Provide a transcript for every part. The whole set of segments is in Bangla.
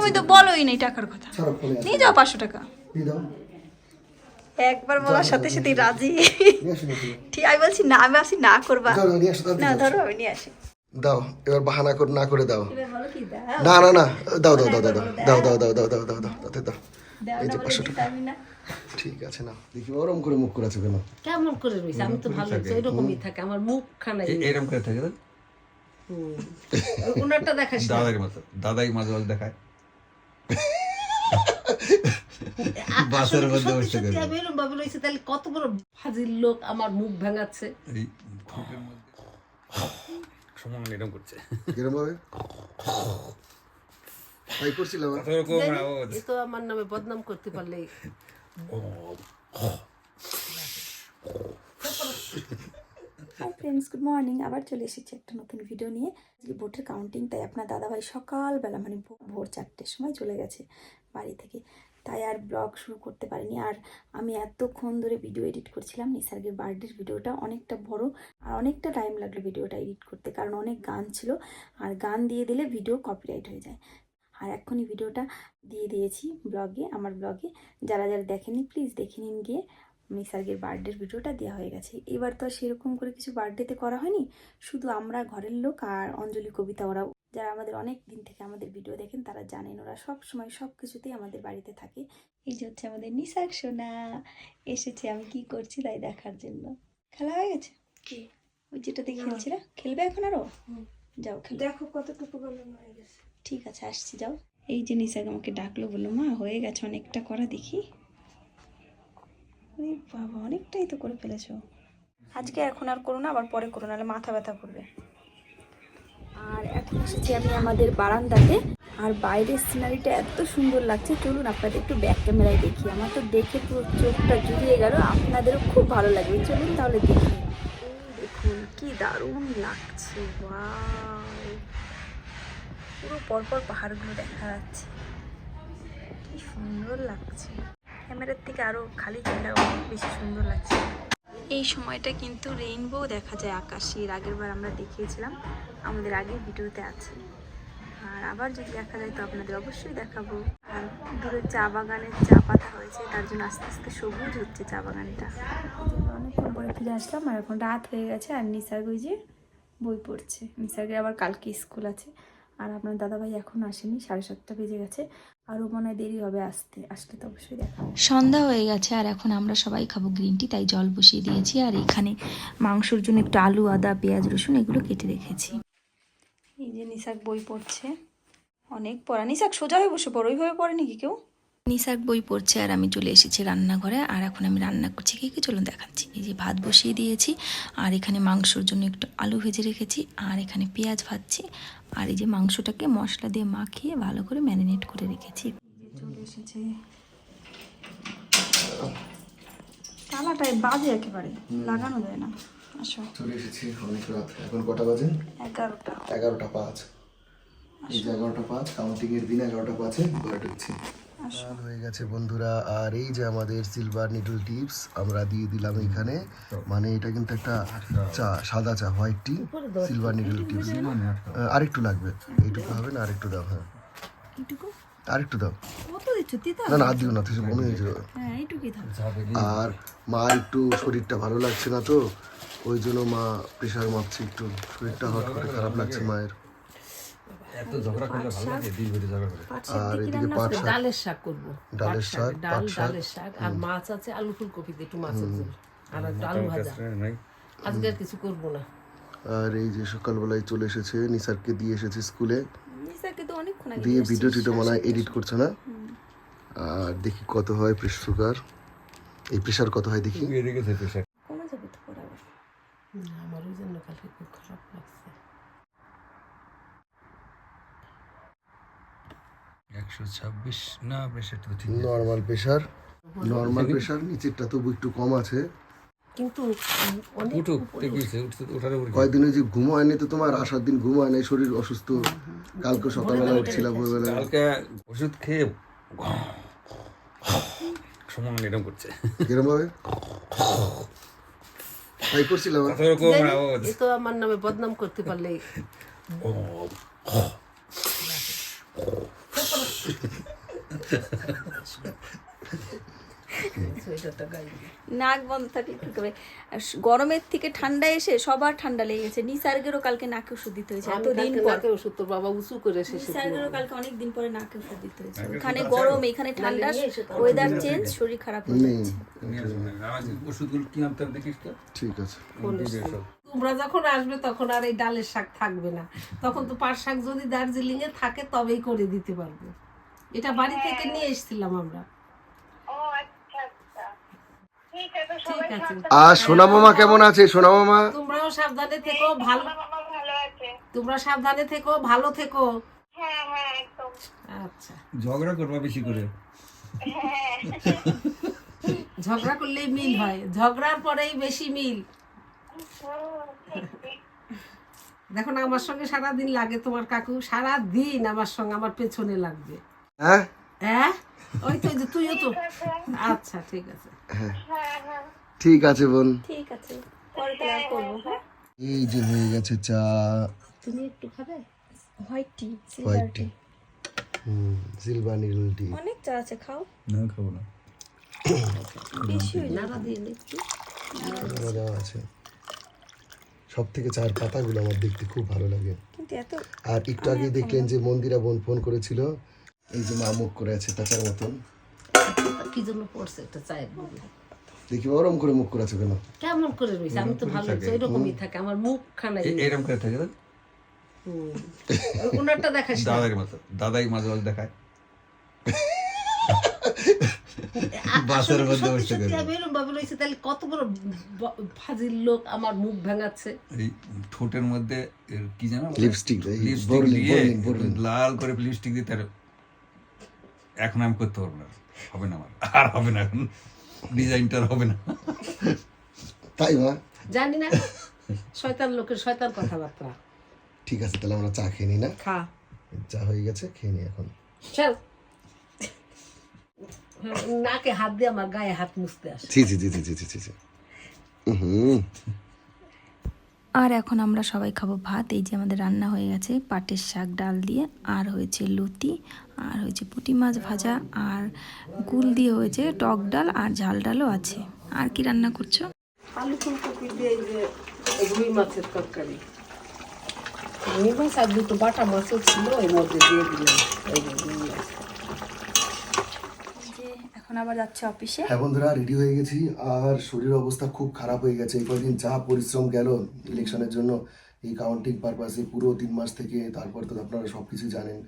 তুমি তো বলোই নেই টাকার কথা আছে নিয়ে যাও পাঁচশো টাকা একবার বলার সাথে সাথে রাজি ঠিক আমি বলছি না আমি আসি না করবা না ধরো আমি নিয়ে আসি দাও এবার বাহানা করে না করে দাও না না না দাও দাও দাও দাও দাও দাও দাও দাও দাও দাও দাও তাতে দাও দাও এই যে পাঁচশো টাকা ঠিক আছে না দেখি ওরম করে মুখ করেছ কেন কেমন করে রয়েছে আমি তো ভালো এরকমই থাকে আমার মুখ খানা এ- এরম করে থাকে ওনারটা দেখাস না। দাদার মতো দাদাই মাঝে মাঝে দেখায় বাসের মধ্যে বসে সত্যি আমি এরকম ভাবে তাহলে কত বড় ফাজিল লোক আমার মুখ ভাঙাচ্ছে। এই ঠোঁটের মধ্যে সমান এরম করছে। কিরম ভাবে? তাই করছিলাম কত রকম আওয়াজ। এ তো আমার নামে বদনাম করতে পারলে। হাই ফ্রেন্ডস গুড মর্নিং আবার চলে এসেছি একটা নতুন ভিডিও নিয়ে। আজকে ভোটের কাউন্টিং তাই আপনার দাদাভাই সকালবেলা মানে ভোর চারটের সময় চলে গেছে বাড়ি থেকে। তাই আর ব্লগ শুরু করতে পারিনি। আর আমি এতক্ষণ ধরে ভিডিও এডিট করছিলাম নিসার্গের বার্থডের ভিডিওটা অনেকটা বড় আর অনেকটা টাইম লাগল ভিডিওটা এডিট করতে। কারণ অনেক গান ছিল আর গান দিয়ে দিলে ভিডিও কপিরাইট হয়ে যায়। আর এখনই ভিডিওটা দিয়ে দিয়েছি ব্লগে আমার ব্লগে যারা যারা দেখেনি প্লিজ দেখে নিন গিয়ে। নিসার্গের বার্থডের ভিডিওটা দেওয়া হয়ে গেছে। এবার তো আর সেরকম করে কিছু বার্থডেতে করা হয়নি। শুধু আমরা ঘরের লোক আর অঞ্জলি কবিতা ওরা যারা আমাদের অনেক দিন থেকে আমাদের ভিডিও দেখেন তারা জানেন ওরা সব সময় সব কিছুতেই আমাদের বাড়িতে থাকে। এই যে হচ্ছে আমাদের নিসার সোনা। এসেছে আমি কি করছি তাই দেখার জন্য। খেলা হয়ে গেছে? কি? ওই যেটা দিয়ে খেলছিল খেলবে এখন আরও? যাও দেখো কতটুকু হয়ে গেছে। ঠিক আছে আসছি যাও। এই যে নিসাগ আমাকে ডাকলো বলল মা হয়ে গেছে অনেকটা করা দেখি। বাবা, অনেকটাই তো করে ফেলেছো। আজকে এখন আর করো না, আবার পরে করো, নাহলে মাথা ব্যথা করবে। আর এখন এসেছি আমি আমাদের বারান্দাতে, আর বাইরের সিনারিটা এত সুন্দর লাগছে। চলুন আপনাদের একটু ব্যাক ক্যামেরায় দেখি। আমার তো দেখে পুরো চোখটা জুড়িয়ে গেল, আপনাদেরও খুব ভালো লাগবে। চলুন তাহলে দেখি। দেখুন, কি দারুণ লাগছে পুরো পরপর পাহাড়গুলো দেখা যাচ্ছে। কি সুন্দর লাগছে। ক্যামেরার থেকে আরও খালি অনেক বেশি সুন্দর লাগছে। এই সময়টা কিন্তু রেইনবো দেখা যায় আকাশে। এর আগের বার আমরা দেখিয়েছিলাম আমাদের আগের ভিডিওতে আছে। আর আবার যদি দেখা যায় তো আপনাদের অবশ্যই দেখাবো। আর দূরে চা বাগানের চা পাতা হয়েছে তার জন্য আস্তে আস্তে সবুজ হচ্ছে চা বাগানটা। অনেকক্ষণ পরে ফিরে আসলাম আর এখন রাত হয়ে গেছে আর নিসার্গ ওই যে বই পড়ছে। নিসার্গের আবার কালকে স্কুল আছে। আর আপনার দাদাভাই এখন আসেনি সাড়ে সাতটা বেজে গেছে। আরও মনে হয় দেরি হবে আসতে আসলে তো অবশ্যই দেখা সন্ধ্যা হয়ে গেছে আর এখন আমরা সবাই খাব গ্রিন টি তাই জল বসিয়ে দিয়েছি আর এখানে মাংসর জন্য একটু আলু আদা পেঁয়াজ রসুন এগুলো কেটে রেখেছি। এই যে নিশাক বই পড়ছে। অনেক পড়া। নিশাক সোজা হয়ে বসে পড়ো ওইভাবে পড়ে নাকি কেউ? নিসাক বই পড়ছে আর আমি চলে এসেছি রান্নাঘরে। আর এখন আমি রান্না করছি কি কি? চলুন দেখাচ্ছি। এই যে ভাত বসিয়ে দিয়েছি আর এখানে মাংসর জন্য একটু আলু ভেজে রেখেছি আর এখানে পেঁয়াজ ভাজছি আর এই যে মাংসটাকে মশলা দিয়ে মাখিয়ে ভালো করে ম্যারিনেট করে রেখেছি। চলে এসেছে। তালাটাই বাজে একেবারে লাগানো যায় না। আসো। চলে এসেছি অনেক রাত এখন কটা বাজে? এগারোটা। এগারোটা পাঁচ। এই যে এগারোটা পাঁচ কাউন্টিং এর দিন এগারোটা পাঁচে ঘরে ঢুকছি। হয়ে গেছে বন্ধুরা আর এই যে আমাদের সিলভার নিডল টিপস আমরা দিয়ে দিলাম এখানে। মানে এটা কিন্তু একটা চা সাদা চা white tea silver needle tips আরেকটু লাগবে। এইটুকু হবে না আরেকটু দাও হ্যাঁ। আরেকটু দাও। কত দিচ্ছ তিতা না না আর দিও না তুই বমি হয়ে যাবে হ্যাঁ এইটুকুই থাক আর মা একটু শরীরটা ভালো লাগছে না তো? ওই জন্য মা প্রেশার মাপছে একটু। শরীরটা হট করে খারাপ লাগছে মায়ের। এত ঝগড়া করলে ভালো লাগে? দিন ভরে ঝগড়া করে। আর এদিকে পাট শাক। ডালের শাক করব। ডালের শাক, ডাল ডালের শাক আর মাছ আছে আলু ফুলকপিতে একটু মাছের ঝোল আর একটু আলু ভাজা। আজকে আর কিছু করব না। আর এই যে সকালবেলায় চলে এসেছে নিসারকে দিয়ে এসেছে স্কুলে। নিসাকে তো অনেকক্ষণ আগে দিয়ে ভিডিও টিডিও মনে হয় এডিট করছে না? আর দেখি কত হয় প্রেশার সুগার এই প্রেশার কত হয় দেখি? কমে যাবে তো পরে আবার। না, জন্য কালকে খুব খারাপ লাগছে একশো ছাব্বিশ না প্রেশারটা তো ঠিক নর্মাল প্রেশার নর্মাল প্রেশার নিচেরটা তবু একটু কম আছে। কিন্তু অনেক উঠুক দেখবিছে উঠতে ওঠার উপরে কয়েকদিন ওই যে ঘুম হয়নি তো তোমার? আসার দিন ঘুম হয় নাই শরীর অসুস্থ। কালকে সকালবেলা উঠছিলাম ভোরবেলা। কালকে ওষুধ খেয়ে সমান এরম করছে কিরম ভাবে? তাই করছিলাম। তো আমার নামে বদনাম করতে পারলে। নাক বন্ধ থাকলে কি করবে? আর গরমের থেকে ঠান্ডা এসে সবার ঠান্ডা লেগে গেছে। নিসার্গেরও কালকে নাকে ওষুধ দিতে হয়েছে। এতদিন কালকে নাকে ওষুধ তোর বাবা উঁচু করে শেষে নিসার্গেরও কালকে অনেক দিন পরে নাকে ওষুধ দিতে হয়েছে। এখানে গরম এখানে ঠান্ডা ওয়েদার চেঞ্জ শরীর খারাপ হয়ে যাচ্ছে। ওষুধগুলো কি আনতে হবে দেখিস তো। ঠিক আছে। তোমরা যখন আসবে তখন আর এই ডালের শাক থাকবে না। তখন তো পাট শাক যদি দার্জিলিং এ থাকে তবেই করে দিতে পারব। এটা বাড়ি থেকে নিয়ে এসেছিলাম আমরা। ও আচ্ছা আচ্ছা। ঠিক আছে সবাই ঠিক আছে আর সোনা মামা কেমন আছে? সোনা মামা? তোমরাও সাবধানে থেকো ভালো তোমরা সাবধানে থেকো ভালো থেকো। হ্যাঁ হ্যাঁ একদম। আচ্ছা। ঝগড়া করবা বেশি করে। হ্যাঁ। ঝগড়া করলেই মিল হয়। ঝগড়ার পরেই বেশি মিল। দেখো না আমার সঙ্গে সারা দিন লাগে তোমার কাকু সারা দিন আমার সঙ্গে আমার পেছনে লাগবে। হ্যাঁ? হ্যাঁ? ওই তো যে তুইও তো। আচ্ছা ঠিক আছে। হ্যাঁ। হ্যাঁ ঠিক আছে বোন। ঠিক আছে পরে তো আর করব হ্যাঁ? এই যে হয়ে গেছে চা। তুমি একটু খাবে? White tea white tea. হুম সিলভার নিডল টি অনেক চা আছে খাও। না খাব না। বেশি হয়ে দিয়ে নে একটু মজা আছে। সব থেকে চায়ের পাতাগুলো আমার দেখতে খুব ভালো লাগে। আর একটু আগে দেখলেন যে মন্দিরা বোন ফোন করেছিল। এই যে মা মুখ করে আছে পেঁচার মতন। কি জন্য পড়ছে একটা চায়ের দেখি ওরম করে মুখ করে আছে কেন? কেমন করে রয়েছে আমি তো ভালো লাগছে ওইরকমই থাকে আমার মুখ খানাই এ- এরম করে থাকে তো? ওনারটা দেখাস না। দাদার দাদাই মাঝে মাঝে দেখায়। বাসের মধ্যে বসে গেল। আমি এরকম ভাবে রয়েছে তাহলে কত বড় ফাজিল লোক আমার মুখ ভাঙাচ্ছে। এই ঠোঁটের মধ্যে কি জানো লিপস্টিক লিপস্টিক দিয়ে বর্লিন বর্লিন। লাল করে লিপস্টিক দিয়ে তার এখন আমি করতে পারব না। হবে না আমার আর হবে না। এখন ডিজাইনটা হবে না। তাই জানি না শয়তান লোকের শয়তান কথাবার্তা। ঠিক আছে তাহলে আমরা চা খেয়ে নিই না? খা। চা হয়ে গেছে খেয়ে নিই এখন। চল। নাকে হাত দিয়ে আমার গায়ে হাত মুছতে আসে। আর এখন আমরা সবাই খাব ভাত এই যে আমাদের রান্না হয়ে গেছে পাটের শাক ডাল দিয়ে আর হয়েছে লুতি আর হয়েছে পুঁটি মাছ ভাজা আর গুল দিয়ে হয়েছে টক ডাল আর ঝাল ডালও আছে। আর কি রান্না করছ? আলু ফুলকপি দিয়ে রুই মাছের তরকারি। রুই মাছ আর দুটো বাটা মাছও ছিল ওই মধ্যে দিয়ে দিলাম। এখন আবার যাচ্ছে অফিসে। হ্যাঁ বন্ধুরা রেডি হয়ে গেছি। আর শরীর অবস্থা খুব খারাপ হয়ে গেছে। এই কদিন যা পরিশ্রম গেল ইলেকশনের জন্য এই কাউন্টিং পারপাসে পুরো তিন মাস থেকে তারপর তো আপনারা সব কিছু জানেন।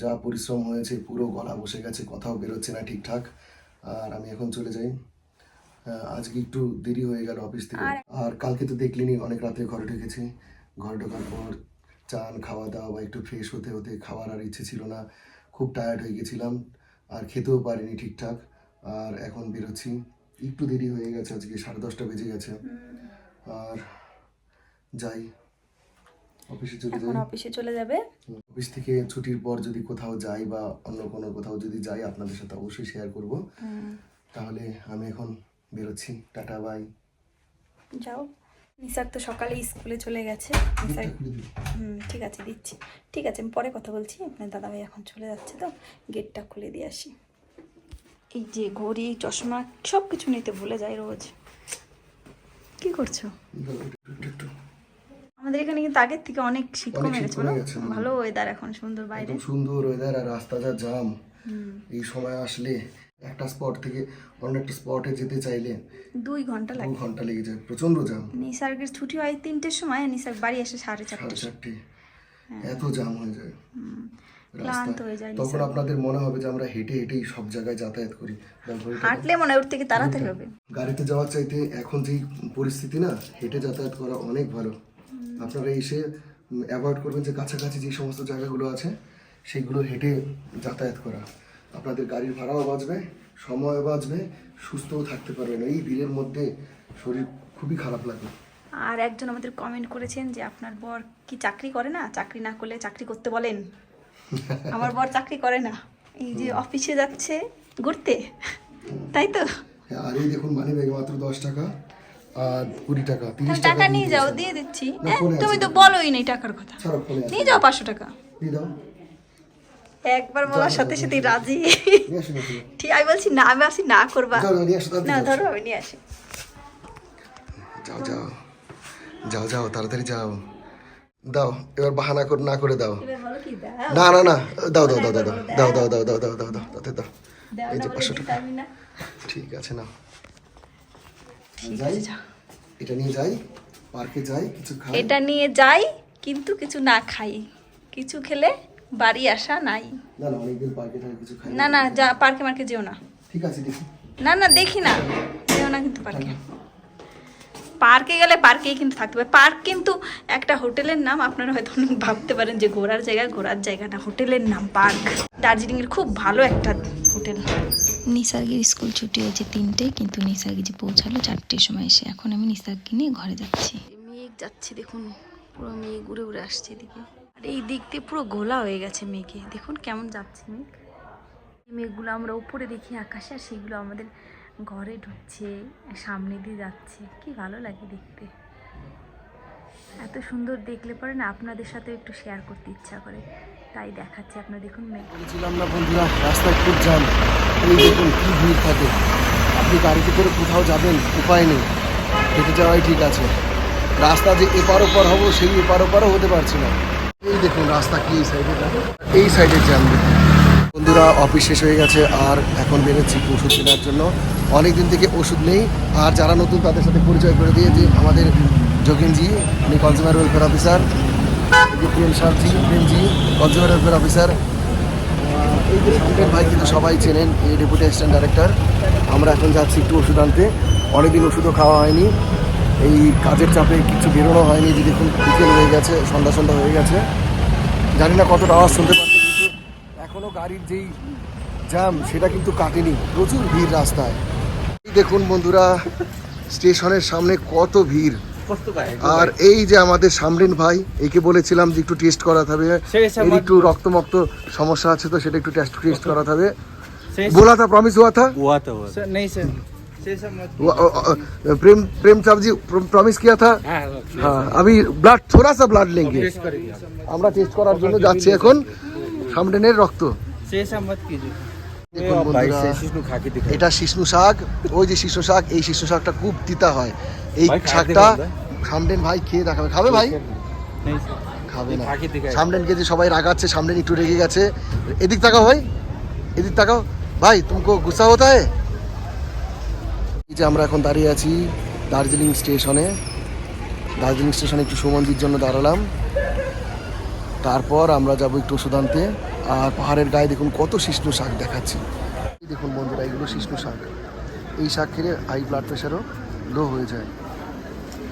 যা পরিশ্রম হয়েছে পুরো গলা বসে গেছে কথাও বেরোচ্ছে না ঠিকঠাক। আর আমি এখন চলে যাই। আজকে একটু দেরি হয়ে গেল অফিস থেকে। আর কালকে তো দেখলিনি অনেক রাতে ঘরে ঢুকেছি। ঘরে ঢোকার পর চান খাওয়া দাওয়া বা একটু ফ্রেশ হতে হতে খাওয়ার আর ইচ্ছে ছিল না। খুব টায়ার্ড হয়ে গেছিলাম। আর খেতেও পারিনি ঠিকঠাক। আর এখন বেরোচ্ছি। একটু দেরি হয়ে গেছে আজকে সাড়ে দশটা বেজে গেছে। আর যাই অফিসে চলে যাই। অফিসে চলে যাবে? অফিস থেকে ছুটির পর যদি কোথাও যাই বা অন্য কোনো কোথাও যদি যাই আপনাদের সাথে অবশ্যই শেয়ার করব। তাহলে আমি এখন বেরোচ্ছি। টাটা বাই যাও। নিসার তো সকালে স্কুলে চলে গেছে। নিসার হুম ঠিক আছে দিচ্ছি। ঠিক আছে আমি পরে কথা বলছি। আপনার দাদাভাই এখন চলে যাচ্ছে তো। গেটটা খুলে দিয়ে আসি। এই যে ঘড়ি চশমা সব কিছু নিতে ভুলে যাই রোজ। কি করছ? আমাদের এখানে কিন্তু আগের থেকে অনেক শীত কমে গেছে। ভালো ওয়েদার এখন সুন্দর বাইরে। সুন্দর ওয়েদার আর রাস্তা যা জাম এই সময় আসলে একটা স্পট থেকে অন্য একটা স্পটে যেতে চাইলে দুই ঘণ্টা দু লাগে। ঘণ্টা লেগে যায় প্রচণ্ড জাম নিসার্গের ছুটি হয় তিনটের সময় আর নিসার্গ বাড়ি আসে সাড়ে চারটে। চারটে এত জাম হয়ে যায়। ক্লান্ত হয়ে যায় তখন আপনাদের মনে হবে যে আমরা হেঁটে হেঁটেই সব জায়গায় যাতায়াত করি। হাঁটলে মনে হয় ওর থেকে তাড়াতাড়ি হবে। গাড়িতে যাওয়ার চাইতে এখন যেই পরিস্থিতি না হেঁটে যাতায়াত করা অনেক ভালো। আপনারা এসে অ্যাভয়েড করবেন যে কাছাকাছি যে সমস্ত জায়গাগুলো আছে সেগুলো হেঁটে যাতায়াত করা। আপনাদের গাড়ির ভাড়াও বাঁচবে সময়ও বাঁচবে সুস্থও থাকতে পারবেন। এই দিনের মধ্যে শরীর খুবই খারাপ লাগে আর একজন আমাদের কমেন্ট করেছেন যে আপনার বর কি চাকরি করে না? চাকরি না করলে চাকরি করতে বলেন? আমার বর চাকরি করে না। এই যে অফিসে যাচ্ছে ঘুরতে। তাই তো? হ্যাঁ, আর এই দেখুন মানি ব্যাগে মাত্র দশ টাকা আর কুড়ি টাকা তিরিশ টাকা নিয়ে যাও দিয়ে দিচ্ছি। হ্যাঁ, তুমি তো বলোই নেই টাকার কথা। নিয়ে যাও পাঁচশো টাকা। দিয়ে দাও। একবার বলার সাথে সাথে রাজি। ঠিক আমি বলছি না আমি আসি না করবা। না ধরো আমি নিয়ে আসি। যাও যাও। যাও যাও তাড়াতাড়ি যাও। দাও এবার বাহানা করে না করে দাও। না না না দাও দাও দাও দাও দাও দাও। দাও দাও দাও দাও দাও তাতে দাও। দাও এই যে পাঁচশো টাকা। ঠিক আছে না যাই। এটা নিয়ে যাই পার্কে যাই কিছু খাই। এটা নিয়ে যাই কিন্তু কিছু না খাই। কিছু খেলে বাড়ি আসা নাই। না না অনেকদিন পার্কে যাই কিছু খাই না না যা পার্কে মার্কে যেও না। ঠিক আছে দেখি। না না দেখি না। যেও না কিন্তু পার্কে পার্কে গেলে পার্কেই কিন্তু থাকতে হবে পার্ক কিন্তু একটা হোটেলের নাম আপনারা হয়তো অনেক ভাবতে পারেন যে ঘোরার জায়গা ঘোরার জায়গা না হোটেলের নাম পার্ক দার্জিলিংয়ের খুব ভালো একটা হোটেল। নিসার্গির স্কুল ছুটি হয়েছে তিনটে কিন্তু নিসার্গি যে পৌঁছালো চারটের সময় এসে। এখন আমি নিসার্গকে নিয়ে ঘরে যাচ্ছি। মেঘ যাচ্ছে দেখুন। পুরো মেঘ ঘুরে উড়ে আসছে এদিকে। আর এই দিক দিয়ে পুরো ঘোলা হয়ে গেছে মেঘে। দেখুন কেমন যাচ্ছে মেঘ। মেঘগুলো আমরা উপরে দেখি আকাশে, আর সেগুলো আমাদের ঘরে ঢুকছে, সামনে দিয়ে যাচ্ছে। কি ভালো লাগে দেখতে। এত সুন্দর দেখলে পরে না আপনাদের সাথে একটু শেয়ার করতে ইচ্ছা করে। তাই দেখাচ্ছি আপনারা দেখুন বলেছিলাম না বন্ধুরা, রাস্তায় খুব জ্যাম। এই দেখুন কি ভিড় থাকে। আপনি গাড়িতে করে কোথাও যাবেন, উপায় নেই। হেঁটে যাওয়াই ঠিক আছে। রাস্তা যে এপার ওপার হব, সেই এপার ওপারও হতে পারছি না। এই দেখুন, রাস্তা কি এই সাইডে এই সাইডে জ্যাম বন্ধুরা অফিস শেষ হয়ে গেছে, আর এখন বেরোচ্ছি ওষুধ কেনার জন্য। অনেক দিন থেকে ওষুধ নেই, আর যারা নতুন তাদের সাথে পরিচয় করে দিয়ে যে আমাদের যোগেনজি উনি কনজিউমার ওয়েলফেয়ার অফিসার প্রেম সারজি প্রেমজি কনজিউমার ওয়েলফেয়ার অফিসার ভাই কিন্তু সবাই চেনেন, এই ডেপুটি অ্যাসিস্ট্যান্ট ডাইরেক্টর আমরা এখন যাচ্ছি একটু ওষুধ আনতে। অনেকদিন ওষুধও খাওয়া হয়নি। এই কাজের চাপে কিছু বেরোনো হয়নি যে দেখুন বিকেল হয়ে গেছে সন্ধ্যা সন্ধ্যা হয়ে গেছে জানি না কতটা আওয়াজ শুনতে পাচ্ছে কিন্তু এখনও গাড়ির যেই জ্যাম সেটা কিন্তু কাটেনি প্রচুর ভিড় রাস্তায় এই দেখুন বন্ধুরা স্টেশনের সামনে কত ভিড় আর এই যে আমাদের সামরিন ভাই একে বলেছিলাম যে একটু টেস্ট করাতে হবে এর একটু রক্তমক্ত সমস্যা আছে তো সেটা একটু টেস্ট টেস্ট করাতে হবে बोला था प्रॉमिस हुआ था हुआ था हुआ था नहीं सर वो, अ, अ, प्रेम प्रेम साहब जी प्रॉमिस किया था हाँ अभी ब्लाड थोड़ा सा ब्लाड लेंगे আমরা টেস্ট করার জন্য যাচ্ছি এখন সামরিনের রক্ত से ऐसा मत कीजिए দেখুন भाई বন্ধুরা, से शिशु खा के दिखा এটা শিষ্ণু শাক ওই যে শিষ্ণু শাক এই শিষ্ণু শাকটা খুব তিতা হয় এই ভাই, খাইতে শাকটা বলবে? সামরেন ভাই খেয়ে দেখাবে খাবে ভাই नहीं सर খাবে না খা के दिखाए সামরেনকে যে সবাই রাগাচ্ছে সামরেন একটু রেগে গেছে এদিক তাকাও ভাই এদিক তাকাও ভাই তুমকো গুসা হতা है এই যে আমরা এখন দাঁড়িয়ে আছি দার্জিলিং স্টেশনে। দার্জিলিং স্টেশনে একটু সুমন্দির জন্য দাঁড়ালাম। তারপর আমরা যাব একটু ওষুধ আনতে। আর পাহাড়ের গায়ে দেখুন কত শিষ্ণু শাক দেখাচ্ছে। দেখুন বন্ধুরা, এগুলো শিষ্ণু শাক। এই শাক খেলে হাই ব্লাড প্রেশারও লো হয়ে যায়।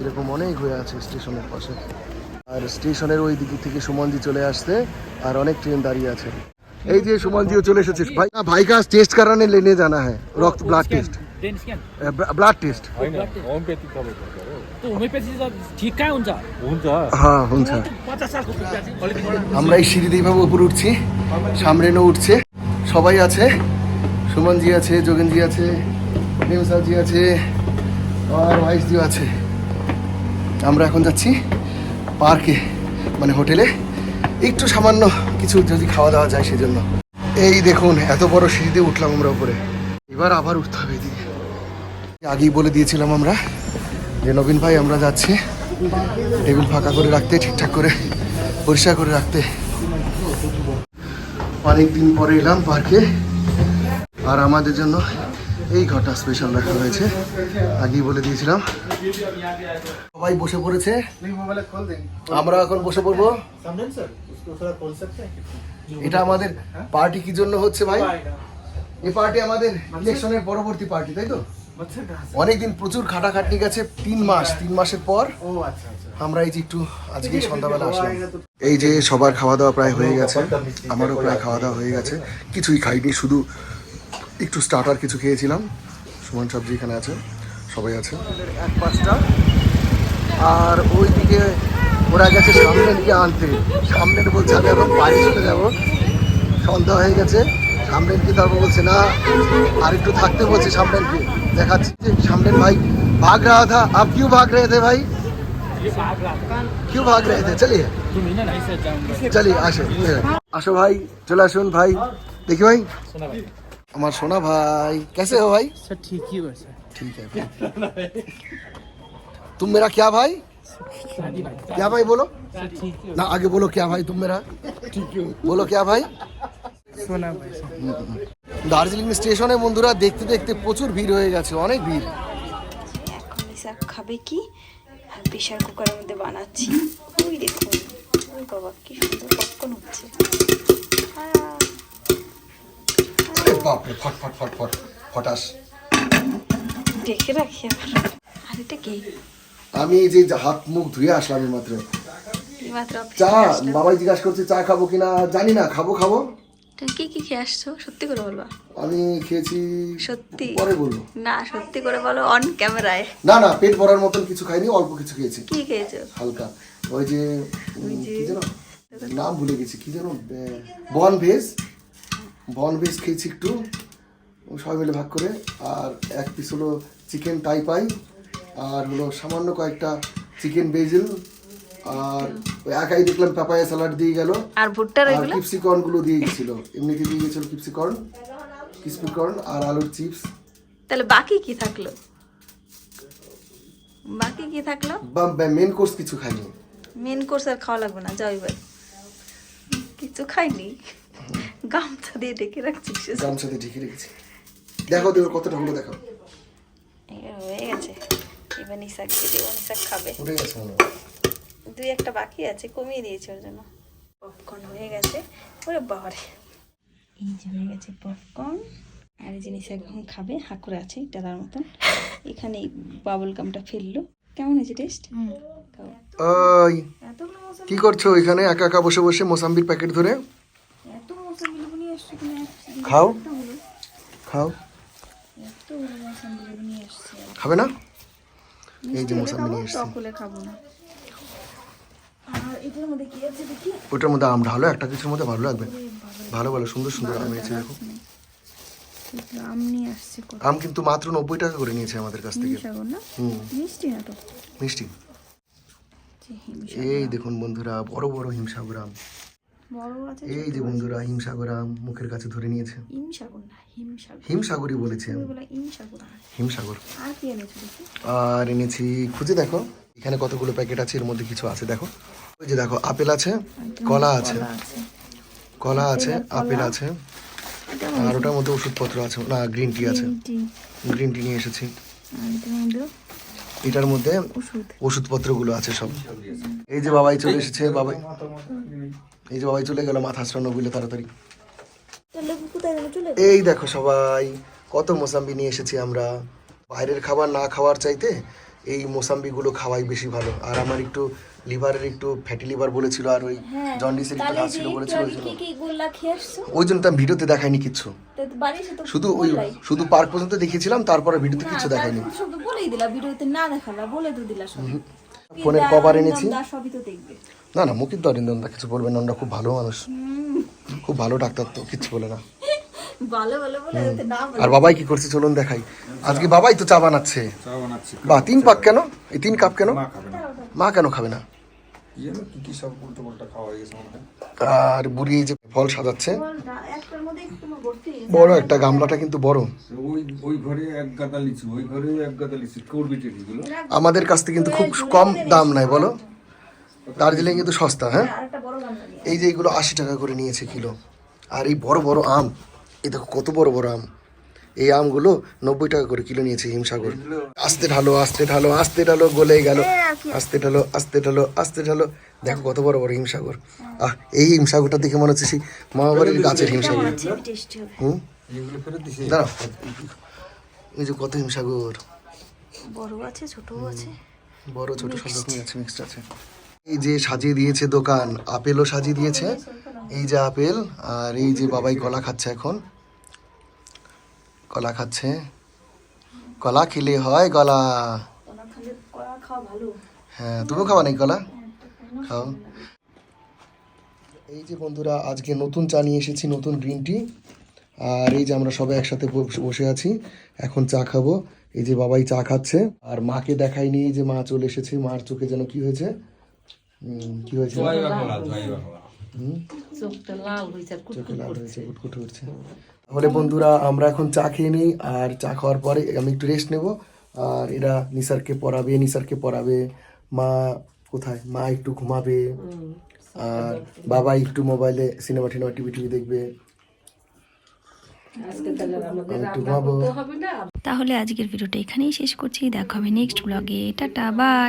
এরকম অনেক হয়ে আছে স্টেশনের পাশে। আর স্টেশনের ওই দিক থেকে সুমনজি চলে আসতে আর অনেক ট্রেন দাঁড়িয়ে আছে। এই যে সুমনজিও চলে এসেছে। ভাই ভাইকাজ টেস্ট কারণে লেনে জানা হ্যাঁ রক্ত blood test train scan blood test तो होमियोप्याथी त ठिक कहाँ हुन्छ हुन्छ হ্যাঁ हुन्छ पचास सालको खुट्टा चाहिँ अलिकति আমরা এই সিঁড়ি দিয়ে এইভাবে উপরে উঠছি সামরেনও উঠছে সবাই আছে সুমনজি আছে যোগেনজি আছে নেমসাজি আছে আর ভাইসজিও আছে আমরা এখন যাচ্ছি পার্কে মানে হোটেলে একটু সামান্য কিছু যদি খাওয়া দাওয়া যায় সেজন্য এই দেখুন এত বড় সিঁড়ি দিয়ে উঠলাম আমরা উপরে এবার আবার উঠতে হবে এদিকে আগেই বলে দিয়েছিলাম আমরা যে নবীন ভাই আমরা যাচ্ছি। টেবিল ফাঁকা করে রাখতে ঠিকঠাক করে পরিষ্কার করে রাখতে। অনেক দিন পরে এলাম পার্কে। আর আমাদের জন্য এই ঘরটা স্পেশাল রাখা হয়েছে। আগেই বলে দিয়েছিলাম। সবাই বসে পড়েছে। আমরা এখন বসে পড়ব। এটা আমাদের পার্টি কি জন্য হচ্ছে ভাই? এই পার্টি আমাদের ইলেকশনের পরবর্তী পার্টি তাই তো? অনেকদিন প্রচুর খাটাখাটনি গেছে তিন মাস তিন মাসের পর আমরা এই যে একটু আজকে সন্ধ্যাবেলা আসলাম। এই যে সবার খাওয়া দাওয়া প্রায় হয়ে গেছে আমারও প্রায় খাওয়া দাওয়া হয়ে গেছে। কিছুই খাইনি শুধু একটু স্টার্টার কিছু খেয়েছিলাম। সুমন সবজি এখানে আছে সবাই আছে। এক পাঁচটা। আর ওই দিকে ওরা গেছে সামনেনকে আনতে। সামনেন বলছে আমি এখন বাড়ি চলে যাব। সন্ধ্যা হয়ে গেছে। সামনের কি তারপর বলছে না আর একটু থাকতে বলছে সামনের কি দেখাচ্ছি যে সামনের ভাই ভাগ রাহা থা আপ কিউ ভাগ রে থে ভাই? কিউ ভাগ রে থে চলিয়ে চলি আসো আসো ভাই চলে আসুন ভাই দেখি ভাই। আমার সোনা ভাই কেসে হো ভাই? ঠিক আছে তুম মেরা কে ভাই? কে ভাই বলো? না আগে বলো কে ভাই তুম মেরা? বলো কে ভাই? দার্জিলিং স্টেশনে বন্ধুরা দেখতে দেখতে প্রচুর ভিড় হয়ে গেছে অনেক ভিড়। এখন লিসা খাবে কি? প্রেশার কুকারের মধ্যে বানাচ্ছি। ওই দেখুন ওই বাবা কি সুন্দর পপকর্ন হচ্ছে। বাপরে ফট ফট ফট ফট ফটাস। দেখে রাখি আবার। আর এটা কি? আমি এই যে হাত মুখ ধুয়ে আসলাম এই মাত্র। চা বাবাই জিজ্ঞাসা করছে চা খাব কিনা? জানি না খাব খাব। কি কি খেয়ে আসছো? সত্যি করে বলবা। আমি খেয়েছি সত্যি? পরে বলব। না সত্যি করে বলো অন ক্যামেরায় না না পেট ভরার মতন কিছু খাইনি অল্প কিছু খেয়েছি। কি খেয়েছো? হালকা। ওই যে কি যেন? নাম ভুলে গেছি কি যেন? বন ভেজ। বন ভেজ খেয়েছি একটু। সবাই মিলে ভাগ করে। আর এক পিস হলো চিকেন টাই পাই আর হলো সামান্য কয়েকটা চিকেন বেজিল আর ওই একাই দেখলাম পাপায়া স্যালাড দিয়ে গেল। আর ভুট্টার ওইগুলো কিপসিকর্নগুলো? দিয়ে গেছিল। এমনিতে দিয়ে গেছিল কিপসিকর্ন কিপসিকর্ন আর আলুর চিপস তাহলে বাকি কি থাকল? বাকি কি থাকল? মেন কোর্স কিছু খাইনি। মেন কোর্স আর খাওয়া লাগবে না যাও এবার। কিছু খাইনি? গামছা দিয়ে ডেকে রাখছিস গামছাতে ঢেকে রেখেছি। দেখো দেখো কতটা হলো দেখো। হয়ে গেছে। এবার নিশাককে দেবো নিশাক খাবে। উঠে গেছে। দুই একটা বাকি আছে কমিয়ে দিয়েছে ওর জন্য। পপকর্ন হয়ে গেছে। ওরে বাবারে। এই যে হয়ে গেছে পপকর্ন আর এই জিনিস এখন খাবে হাকুর আছে টালার মতন। এখানে বাবল গামটা ফেলল। কেমন হয়েছে টেস্ট ওই কি করছ এখানে? একা একা বসে বসে মোসাম্বির প্যাকেট ধরে? এত মশা নিয়ে আসছে কিনা? খাও। খাও। খাবে না? এই যে মোসাম্বি নিয়ে এসছি। সকলে খাব না। এটার মধ্যে কি আছে দেখি? ওটার মধ্যে আম ঢালো একটা কিছুর মধ্যে ভালো লাগবে। ভালো ভালো সুন্দর সুন্দর আম হয়েছে দেখো। আম নিয়ে আসছে আম কিন্তু মাত্র নব্বই টাকা করে নিয়েছে আমাদের কাছ থেকে। মিষ্টি না তো? মিষ্টি। এই দেখুন বন্ধুরা বড় বড় হিমসাগর আম। এই যে বন্ধুরা হিমসাগর আম মুখের কাছে ধরে নিয়েছে। হিমসাগরই বলেছি। হিমসাগর আর এনেছি খুঁজে দেখো এখানে কতগুলো প্যাকেট আছে এর মধ্যে কিছু আছে দেখো। ওই যে দেখো আপেল আছে কলা আছে। কলা আছে আপেল আছে। আর ওটার মধ্যে ওষুধপত্র আছে। না গ্রিন টি আছে। গ্রিন টি নিয়ে এসেছি। এটার মধ্যে ওষুধপত্রগুলো আছে সব। এই যে বাবাই চলে এসেছে বাবাই। এই যে বাবাই চলে গেল মাথা আশ্রানো বলে তাড়াতাড়ি এই দেখো সবাই কত মোসাম্বি নিয়ে এসেছি আমরা। বাইরের খাবার না খাওয়ার চাইতে এই মোসাম্বিগুলো খাওয়াই বেশি ভালো। আর আমার একটু লিভারের একটু ফ্যাটি লিভার বলেছিল আর ওই জন্ডিসের একটু হাত ছিল বলেছিল ওই জন্য। তো আমি ভিডিওতে দেখাইনি তো শুধু ওই শুধু পার্ক পর্যন্ত দেখিয়েছিলাম তারপরে ভিডিওতে কিচ্ছু দেখাইনি। সব বলেই দিলা ভিডিওতে না দেখালা বলে তো দিলা ফোনের কভার এনেছি। দা সবই তো দেখবে। না না মুখির তো অরিন্দনদা কিছু বলবেন না খুব ভালো মানুষ। খুব ভালো ডাক্তার তো কিচ্ছু বলে না। ভালো ভালো বলে যাতে না বলে। আর বাবাই কি করছে চলুন দেখাই। আজকে বাবাই তো চা বানাচ্ছে। চা বা তিন পাক কেন? এই তিন কাপ কেন? মা কেন খাবে না? কি জানো কি কি সব উল্টো পাল্টা খাওয়া হয়ে গেছে আর বুড়ি এই যে ফল সাজাচ্ছে বড় একটা গামলাটা কিন্তু বড়। ওই ওই ঘরে এক গাদা লিচু ওই ঘরে এক গাদা লিচু করবি আমাদের কাছ থেকে কিন্তু খুব কম দাম নাই বলো? দার্জিলিং কিন্তু সস্তা হ্যাঁ? নিয়ে এই যে এইগুলো আশি টাকা করে নিয়েছে কিলো আর এই বড় বড় আম এই দেখো কত বড় বড় আম। এই আমগুলো নব্বই টাকা করে কিলো নিয়েছে হিমসাগর। আস্তে ঢালো আস্তে ঢালো আস্তে ঢালো গলে গেল। আস্তে ঢালো আস্তে ঢালো আস্তে ঢালো। দেখো কত বড় বড় হিমসাগর। আহ এই হিমসাগরটা দেখে মনে হচ্ছে সেই মামাবাড়ির গাছের হিমসাগর। হুম? দাঁড়াও। এই যে কত হিমসাগর। বড় আছে ছোট আছে। বড় ছোট সব রকমই আছে মিক্সড আছে। এই যে সাজিয়ে দিয়েছে দোকান আপেলও সাজিয়ে দিয়েছে। এই যে আপেল আর এই যে বাবাই কলা খাচ্ছে এখন। কলা খাচ্ছে। কলা খেলে হয় কলা ওনা খালি কলা খাওয়া ভালো। হ্যাঁ তুমিও খাওয়া নাই কলা? খাও। এই যে বন্ধুরা আজকে নতুন চা নিয়ে এসেছি নতুন গ্রিন টি আর এই যে আমরা সবাই একসাথে বস- বসে আছি এখন চা খাব। এই যে বাবাই চা খাচ্ছে। আর মাকে দেখাইনি যে মা চলে এসেছে। মার চোখে যেন কি হয়েছে? কি হয়েছে? চোখটা লাল হয়েছে কুটকুট করছে। তাহলে বন্ধুরা আমরা এখন চা খেয়ে নিই আর চা খাওয়ার পরে আমি একটু রেস্ট নেব। আর এরা নিসারকে পড়াবে নিসারকে পড়াবে। মা কোথায়? মা একটু ঘুমাবে। আর বাবা একটু মোবাইলে সিনেমা টিনেমা টিভি টিভি দেখবে। তাহলে আজকের ভিডিওটা এখানেই শেষ করছি। দেখা হবে নেক্সট ব্লগে টাটা বাই